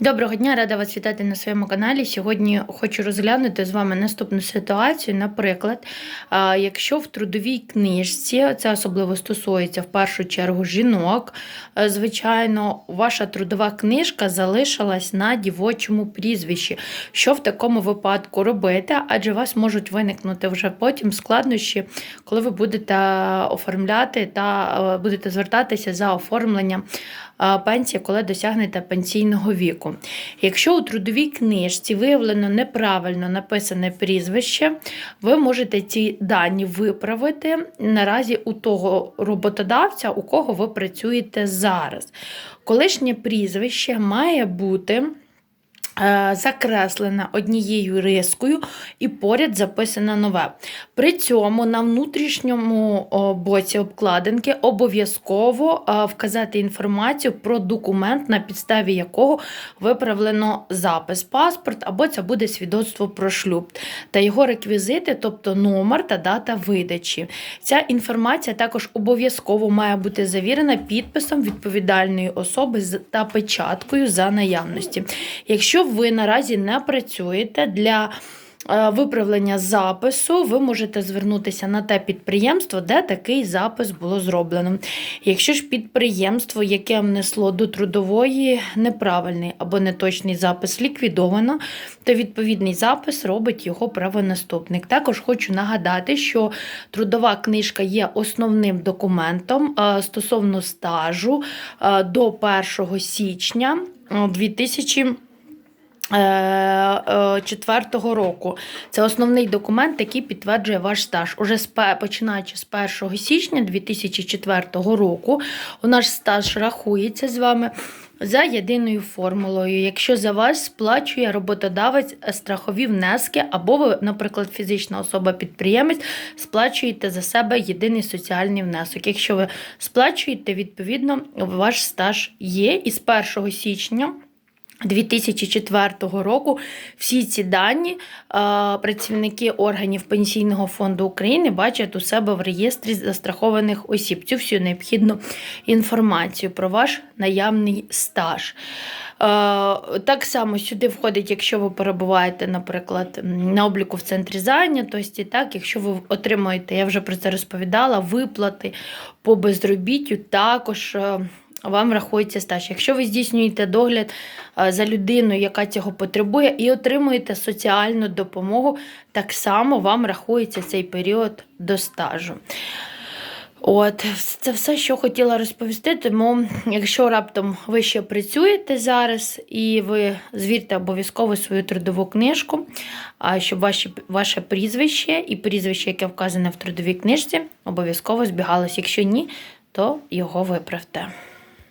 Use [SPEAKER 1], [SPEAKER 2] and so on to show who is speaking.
[SPEAKER 1] Доброго дня, рада вас вітати на своєму каналі. Сьогодні хочу розглянути з вами наступну ситуацію. Наприклад, якщо в трудовій книжці, це особливо стосується в першу чергу жінок, е, звичайно, ваша трудова книжка залишилась на дівочому прізвищі. Що в такому випадку робити? Адже у вас можуть виникнути вже потім складнощі, коли ви будете оформляти та е, будете звертатися за оформленням е, пенсії, коли досягнете пенсійного віку. Якщо у трудовій книжці виявлено неправильно написане прізвище, ви можете ці дані виправити наразі у того роботодавця, у кого ви працюєте зараз. Колишнє прізвище має бути. Е, Закреслена однією рискою і поряд записано нове. При цьому на внутрішньому боці обкладинки обов'язково е, вказати інформацію про документ, на підставі якого виправлено запис паспорт, або це буде свідоцтво про шлюб та його реквізити, тобто номер та дата видачі. Ця інформація також обов'язково має бути завірена підписом відповідальної особи та печаткою за наявності. Якщо ви наразі не працюєте для е, виправлення запису, ви можете звернутися на те підприємство, де такий запис було зроблено. Якщо ж підприємство, яке внесло до трудової неправильний або неточний запис, ліквідовано, то відповідний запис робить його правонаступник. Також хочу нагадати, що трудова книжка є основним документом е, стосовно стажу е, до 1 січня е, 2000 2004 року. Це основний документ, який підтверджує ваш стаж. Уже починаючи з 1 січня 2004 року, у наш стаж рахується з вами. За єдиною формулою, якщо за вас сплачує роботодавець страхові внески, або ви, наприклад, фізична особа-підприємець, сплачуєте за себе єдиний соціальний внесок. Якщо ви сплачуєте, відповідно, ваш стаж є. І з 1 січня 2004 року всі ці дані е, працівники органів Пенсійного фонду України бачать у себе в реєстрі застрахованих осіб. Цю всю необхідну інформацію про ваш наявний стаж. Е, Так само сюди входить, якщо ви перебуваєте, наприклад, на обліку в центрі зайнятості, так, якщо ви отримуєте, я вже про це розповідала, виплати по безробіттю, також. Вам рахується стаж. Якщо ви здійснюєте догляд е, за людиною, яка цього потребує, і отримуєте соціальну допомогу, так само вам рахується цей період до стажу. От, це все, що хотіла розповісти. Тому, якщо раптом ви ще працюєте зараз, і ви звірте обов'язково свою трудову книжку, щоб ваші, ваше прізвище і прізвище, яке вказане в трудовій книжці, обов'язково збігалось. Якщо ні, то його виправте.